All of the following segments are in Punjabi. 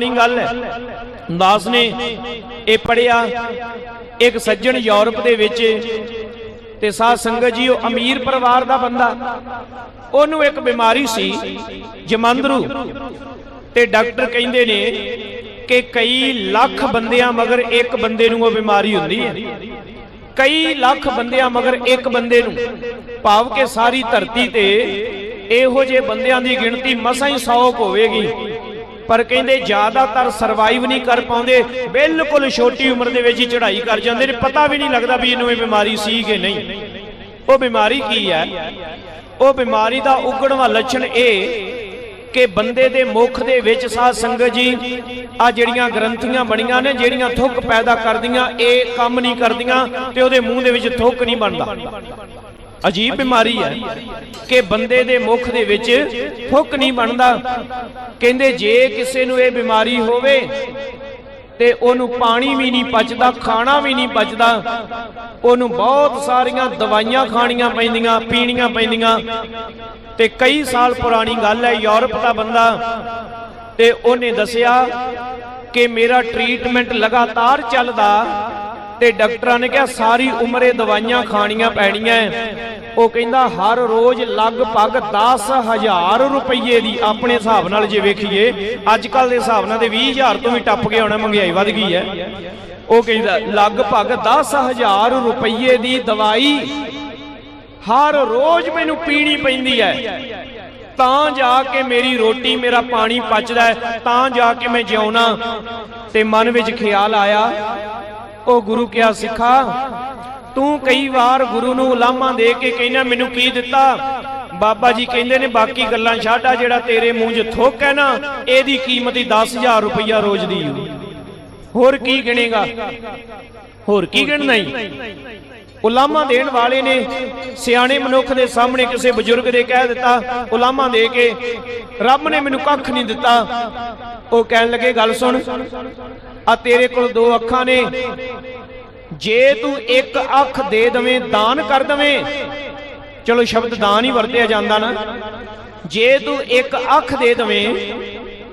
ਨਹੀਂ ਗੱਲ ਹੈ। ਦਾਸ ਨੇ ਇਹ ਪੜਿਆ ਇੱਕ ਸੱਜਣ ਯੂਰਪ ਦੇ ਵਿੱਚ ਤੇ ਸਾਧ ਸੰਗਤ ਜੀ, ਉਹ ਅਮੀਰ ਪਰਿਵਾਰ ਦਾ ਬੰਦਾ। ਉਹਨੂੰ ਇੱਕ ਬਿਮਾਰੀ ਸੀ, ਜਮੰਦਰੂ। ਤੇ ਡਾਕਟਰ ਕਹਿੰਦੇ ਨੇ ਕਿ ਕਈ ਲੱਖ ਬੰਦਿਆਂ ਮਗਰ ਇੱਕ ਬੰਦੇ ਨੂੰ ਉਹ ਬਿਮਾਰੀ ਹੁੰਦੀ ਹੈ। ਕਈ ਲੱਖ ਬੰਦਿਆਂ ਮਗਰ ਇੱਕ ਬੰਦੇ ਨੂੰ, ਭਾਵ ਕਿ ਸਾਰੀ ਧਰਤੀ ਤੇ ਇਹੋ ਜਿਹੇ ਬੰਦਿਆਂ ਦੀ ਗਿਣਤੀ ਮਸਾਂ ਹੀ 100 ਹੋਵੇਗੀ। ਪਰ ਕਹਿੰਦੇ ਜ਼ਿਆਦਾਤਰ ਸਰਵਾਈਵ ਨਹੀਂ ਕਰ ਪਾਉਂਦੇ, ਬਿਲਕੁਲ ਛੋਟੀ ਉਮਰ ਦੇ ਵਿੱਚ ਹੀ ਚੜ੍ਹਾਈ ਕਰ ਜਾਂਦੇ ਨੇ। ਪਤਾ ਵੀ ਨਹੀਂ ਲੱਗਦਾ ਵੀ ਇਹਨੂੰ ਇਹ ਬਿਮਾਰੀ ਸੀ ਕਿ ਨਹੀਂ। ਉਹ ਬਿਮਾਰੀ ਕੀ ਹੈ? ਉਹ ਬਿਮਾਰੀ ਦਾ ਉੱਗਣ ਵਾਲਾ ਲੱਛਣ ਇਹ ਕਿ ਬੰਦੇ ਦੇ ਮੁਖ ਦੇ ਵਿੱਚ ਸਾਧ ਸੰਗਤ ਜੀ ਆ ਜਿਹੜੀਆਂ ਗ੍ਰੰਥੀਆਂ ਬਣੀਆਂ ਨੇ, ਜਿਹੜੀਆਂ ਥੁੱਕ ਪੈਦਾ ਕਰਦੀਆਂ, ਇਹ ਕੰਮ ਨਹੀਂ ਕਰਦੀਆਂ ਤੇ ਉਹਦੇ ਮੂੰਹ ਦੇ ਵਿੱਚ ਥੁੱਕ ਨਹੀਂ ਬਣਦਾ। ਅਜੀਬ ਬਿਮਾਰੀ ਹੈ ਕਿ ਬੰਦੇ ਦੇ ਮੁਖ ਦੇ ਵਿੱਚ ਫੁੱਕ ਨਹੀਂ ਬਣਦਾ। ਕਹਿੰਦੇ ਜੇ ਕਿਸੇ ਨੂੰ ਇਹ ਬਿਮਾਰੀ ਹੋਵੇ ਤੇ ਉਹਨੂੰ ਪਾਣੀ ਵੀ ਨਹੀਂ ਪਚਦਾ, ਖਾਣਾ ਵੀ ਨਹੀਂ ਪਚਦਾ, ਉਹਨੂੰ ਬਹੁਤ ਸਾਰੀਆਂ ਦਵਾਈਆਂ ਖਾਣੀਆਂ ਪੈਂਦੀਆਂ, ਪੀਣੀਆਂ ਪੈਂਦੀਆਂ। ਤੇ ਕਈ ਸਾਲ ਪੁਰਾਣੀ ਗੱਲ ਹੈ, ਯੂਰਪ ਦਾ ਬੰਦਾ ਤੇ ਉਹਨੇ ਦੱਸਿਆ ਕਿ ਮੇਰਾ ਟ੍ਰੀਟਮੈਂਟ ਲਗਾਤਾਰ ਚੱਲਦਾ ਤੇ ਡਾਕਟਰਾਂ ਨੇ ਕਿਹਾ, ਸਾਰੀ ਉਮਰੇ ਦਵਾਈਆਂ ਖਾਣੀਆਂ ਪੈਣੀਆਂ ਉਹ ਕਹਿੰਦਾ, ਹਰ ਰੋਜ਼ ਲਗਭਗ 10000 ਰੁਪਏ ਦੀ ਆਪਣੇ ਹਿਸਾਬ ਨਾਲ ਜੇ ਵੇਖੀਏ ਅੱਜ ਕੱਲ ਦੇ ਹਿਸਾਬ ਨਾਲ ਤੇ 20000 ਤੋਂ ਵੀ ਟੱਪ ਗਿਆ ਹੋਣਾ ਮਹਿੰਗਾਈ ਵੱਧ ਗਈ ਹੈ ਉਹ ਕਹਿੰਦਾ, ਲਗਭਗ 10000 ਰੁਪਏ ਦੀ ਦਵਾਈ ਹਰ ਰੋਜ਼ ਮੈਨੂੰ ਪੀਣੀ ਪੈਂਦੀ ਹੈ ਤਾਂ ਜਾ ਕੇ ਮੇਰੀ ਰੋਟੀ, ਮੇਰਾ ਪਾਣੀ ਪਚਦਾ ਤਾਂ ਜਾ ਕੇ ਮੈਂ ਜਿਉਣਾ। ਤੇ ਮਨ ਵਿੱਚ ਖਿਆਲ ਆਇਆ ਉਹ ਗੁਰੂ ਕਿਹਾ ਸਿੱਖਾ? ਤੂੰ ਕਈ ਵਾਰ ਗੁਰੂ ਨੂੰ ਉਲਾਮਾ ਦੇ ਕੇ ਕਹਿੰਦਾ, ਮੈਨੂੰ ਕੀ ਦਿੱਤਾ? ਬਾਬਾ ਜੀ ਕਹਿੰਦੇ ਨੇ, ਬਾਕੀ ਗੱਲਾਂ ਛੱਡ ਜਿਹੜਾ ਤੇਰੇ ਮੂੰਹ 'ਚ ਥੋਕ ਹੈ ਨਾ, ਇਹਦੀ ਕੀਮਤ ਹੀ 10000 ਰੁਪਈਆ ਰੋਜ਼ ਦੀ ਹੋਰ ਕੀ ਗਿਣੇਗਾ? ਹੋਰ ਕੀ ਗਿਣਨਾ ਹੀ ਉਲਾਮਾ ਦੇਣ ਵਾਲੇ ਨੇ ਸਿਆਣੇ ਮਨੁੱਖ ਦੇ ਸਾਹਮਣੇ ਕਿਸੇ ਬਜ਼ੁਰਗ ਦੇ ਕਹਿ ਦਿੱਤਾ, ਉਲਾਮਾ ਦੇ ਕੇ, ਰੱਬ ਨੇ ਮੈਨੂੰ ਕੱਖ ਨਹੀਂ ਦਿੱਤਾ। ਉਹ ਕਹਿਣ ਲੱਗੇ, ਗੱਲ ਸੁਣ ਆ ਤੇਰੇ ਕੋਲ ਦੋ ਅੱਖਾਂ ਨੇ। ਜੇ ਤੂੰ ਇੱਕ ਅੱਖ ਦੇ ਦਵੇਂ, ਦਾਨ ਕਰ ਦਵੇਂ। ਚਲੋ, ਸ਼ਬਦ ਦਾਨ ਹੀ ਵਰਤਿਆ ਜਾਂਦਾ ਨਾ। ਜੇ ਤੂੰ ਇੱਕ ਅੱਖ ਦੇ ਦਵੇਂ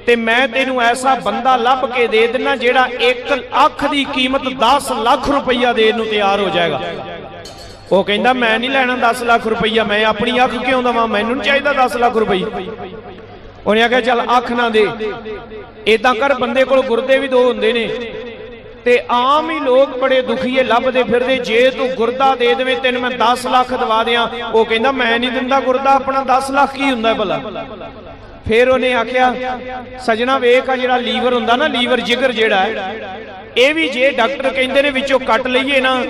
ਤੇ ਮੈਂ ਤੈਨੂੰ ਐਸਾ ਬੰਦਾ ਲੱਭ ਕੇ ਦੇ ਦੇਣਾ ਜਿਹੜਾ ਇੱਕ ਅੱਖ ਦੀ ਕੀਮਤ 10 ਲੱਖ ਰੁਪਈਆ ਦੇਣ ਨੂੰ ਤਿਆਰ ਹੋ ਜਾਏਗਾ। ਉਹ ਕਹਿੰਦਾ, ਮੈਂ ਨਹੀਂ ਲੈਣਾ 10 ਲੱਖ ਰੁਪਈਆ, ਮੈਂ ਆਪਣੀ ਅੱਖ ਕਿਉਂ ਦਵਾਂ? ਮੈਨੂੰ ਨਹੀਂ ਚਾਹੀਦਾ 10 ਲੱਖ ਰੁਪਈਆ। ਉਹਨੇ ਆਖਿਆ, ਚੱਲ ਅੱਖ ਨਾ ਦੇ। ਇਦਾਂ ਕਰ, ਬੰਦੇ ਕੋਲ ਗੁਰਦੇ ਵੀ ਦੋ ਹੁੰਦੇ ਨੇ। ਤੇ ਆਮ ਹੀ ਲੋਕ ਬੜੇ ਦੁਖੀਏ ਲੱਭਦੇ ਫਿਰਦੇ, ਜੇ ਤੂੰ ਗੁਰਦਾ ਦੇ ਦੇਵੇਂ, ਤੈਨੂੰ ਮੈਂ 10 ਲੱਖ ਦਵਾ ਦਿਆਂ। ਉਹ ਕਹਿੰਦਾ, ਮੈਂ ਨਹੀਂ ਦਿੰਦਾ ਗੁਰਦਾ, ਆਪਣਾ 10 ਲੱਖ ਕੀ ਹੁੰਦਾ ਭਲਾ? ਫਿਰ ਉਹਨੇ ਆਖਿਆ, ਸਜਣਾ ਵੇਖ ਆ ਜਿਹੜਾ ਲੀਵਰ ਹੁੰਦਾ ਨਾ, ਲੀਵਰ ਜਿਗਰ ਜਿਹੜਾ ਇਹ ਵੀ ਜੇ ਡਾਕਟਰ ਕਹਿੰਦੇ ਨੇ, ਵਿੱਚੋਂ ਕੱਟ ਲਈਏ ਨਾ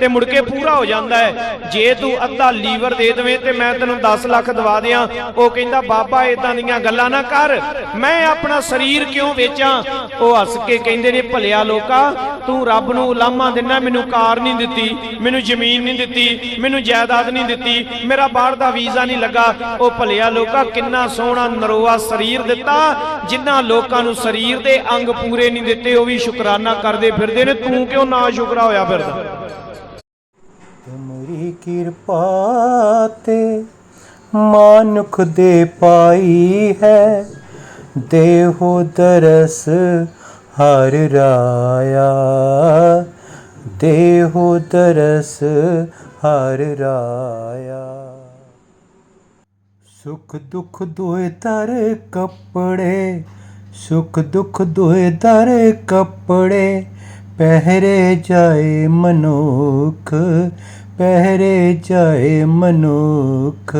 ਤੇ ਮੁੜ ਕੇ ਪੂਰਾ ਹੋ ਜਾਂਦਾ ਹੈ। ਜੇ ਤੂੰ ਅੱਧਾ ਲੀਵਰ ਦੇ ਦੇਵੇਂ ਤੇ ਮੈਂ ਤੈਨੂੰ 10 ਲੱਖ ਦਵਾ ਦਿਆਂ। ਉਹ ਕਹਿੰਦਾ, ਬਾਬਾ ਇਦਾਂ ਦੀਆਂ ਗੱਲਾਂ ਨਾ ਕਰ। ਮੈਂ ਆਪਣਾ ਸਰੀਰ ਕਿਉਂ ਵੇਚਾਂ? ਉਹ ਹੱਸ ਕੇ ਕਹਿੰਦੇ ਨੇ, ਭਲਿਆ ਲੋਕਾ, ਤੂੰ ਰੱਬ ਨੂੰ ਉਲਾਮਾ ਦਿੰਨਾ, ਮੈਨੂੰ ਕਾਰ ਨਹੀਂ ਦਿੱਤੀ, ਮੈਨੂੰ ਜ਼ਮੀਨ ਨਹੀਂ ਦਿੱਤੀ, ਮੈਨੂੰ ਜਾਇਦਾਦ ਨਹੀਂ ਦਿੱਤੀ, ਮੇਰਾ ਬਾਹਰ ਦਾ ਵੀਜ਼ਾ ਨਹੀਂ ਲੱਗਾ। ਉਹ ਭਲਿਆ ਲੋਕਾ, ਕਿੰਨਾ ਸੋਹਣਾ ਨਰੋਆ ਸਰੀਰ ਦਿੱਤਾ ਜਿਨ੍ਹਾਂ ਲੋਕਾਂ ਨੂੰ ਸਰੀਰ ਦੇ ਅੰਗ ਪੂਰੇ ਨਹੀਂ ਦਿੱਤੇ, ਉਹ ਵੀ ਸ਼ੁਕਰਾਨਾ ਕਰਦੇ ਫਿਰਦੇ ਨੇ। ਤੂੰ ਕਿਉਂ ਨਾ ਸ਼ੁਕਰਾ ਹੋਇਆ ਫਿਰਦਾ? ਤੁਮਰੀ ਕਿਰਪਾ ਤੇ ਮਾਨੁਖ ਦੇ ਪਾਈ ਹੈ। ਦੇਹੋ ਦਰਸ ਹਰ ਰਾਇਆ। ਦੇਹੋ ਦਰਸ ਹਰ ਰਾਇਆ। ਸੁਖ ਦੁਖ ਦੋਏ ਤਰ ਕੱਪੜੇ, ਸੁਖ ਦੁਖ ਦੋਏ ਤਰ ਕੱਪੜੇ ਪਹਿਰੇ ਜਾਏ ਮਨੁੱਖ, ਪਹਿਰੇ ਜਾਏ ਮਨੁੱਖ।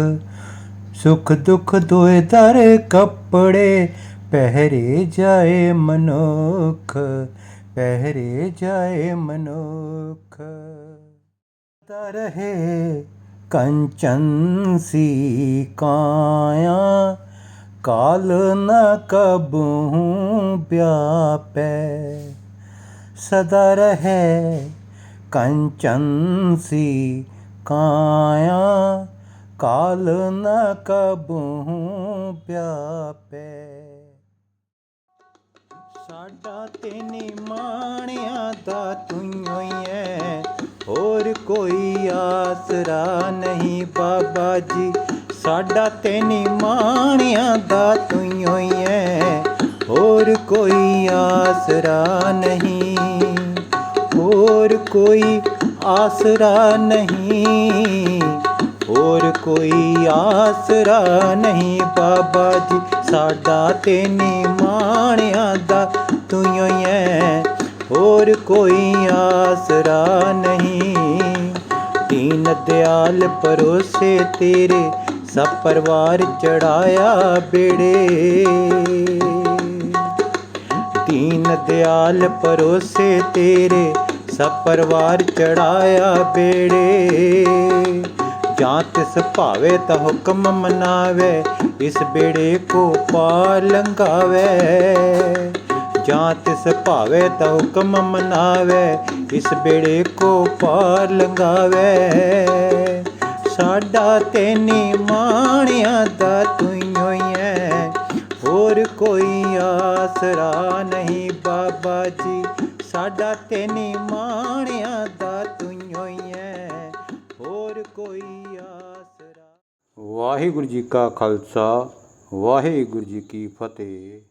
ਸੁਖ ਦੁਖ ਦੋਏ ਤਰ ਕੱਪੜੇ, ਪਹਿਰੇ ਜਾਏ ਮਨੁੱਖ, ਪਹਿਰੇ ਜਾਏ ਮਨੁੱਖ। ਤਾ ਰਹੇ ਕੰਚਨ ਸੀ ਕਾਇਆ ਕਾਲ ਨ ਕਬਹੂ ਵਿਆਪੈ। ਸਦਾ ਰਹੇ ਕੰਚਨ ਸੀ ਕਾਇਆ ਕਾਲ ਨ ਕਬਹੂ ਵਿਆਪੈ ਸਾਡਾ ਤੇ ਨਿਮਾਣਿਆ ਦਾ ਤੂੰ ਐ ਹੋਰ ਕੋਈ ਆਸਰਾ ਨਹੀਂ ਬਾਬਾ ਜੀ ਸਾਡਾ ਤੇ ਨਿਮਾਣਿਆ ਦਾ ਤੂੰ ਹੀ ਐ ਹੋਰ ਕੋਈ ਆਸਰਾ ਨਹੀਂ, ਹੋਰ ਕੋਈ ਆਸਰਾ ਨਹੀਂ, ਹੋਰ ਕੋਈ ਆਸਰਾ ਨਹੀਂ ਬਾਬਾ ਜੀ। ਸਾਡਾ ਤੇ ਨਿਮਾਣਿਆਂ ਦਾ ਤੂੰ ਹੀ ਐ। ਹੋਰ ਕੋਈ ਆਸਰਾ ਨਹੀਂ, ਦੀਨ ਦਿਆਲ ਪਰੋਸੇ ਤੇਰੇ, ਸਭ ਪਰਿਵਾਰ ਚੜਾਇਆ ਬੇੜੇ। ਦੀਨ ਦਿਆਲ ਪਰੋਸੇ ਤੇਰੇ, ਸਭ ਪਰਿਵਾਰ ਚੜਾਇਆ ਬੇੜੇ। ਜਾਂ ਤਿਸ ਭਾਵੇ ਤਾਂ ਹੁਕਮ ਮਨਾਵੇ, ਇਸ ਬੇੜੇ ਕੋ ਪਾਰ ਲੰਘਾਵੇ। ਜਾਂ ਤਿਸ ਭਾਵੇ ਤਾਂ ਹੁਕਮ ਮਨਾਵੇ, ਇਸ ਬੇੜੇ ਕੋ ਪਾਰ ਲੰਘਾਵੇ। ਸਾਡਾ ਤੇ ਨਿਮਾਣਿਆਂ ਦਾ ਤੂੰ ਹੀ ਹੋਰ ਕੋਈ ਆਸਰਾ ਨਹੀਂ ਬਾਬਾ ਜੀ। ਸਾਡਾ ਤੇ ਨਿਮਾਣਿਆਂ ਦਾ ਤੂੰ ਹੀ ਐ। ਹੋਰ ਕੋਈ ਆਸਰਾ। ਵਾਹਿਗੁਰੂ ਜੀ ਕਾ ਖਾਲਸਾ, ਵਾਹਿਗੁਰੂ ਜੀ ਕੀ ਫਤਿਹ।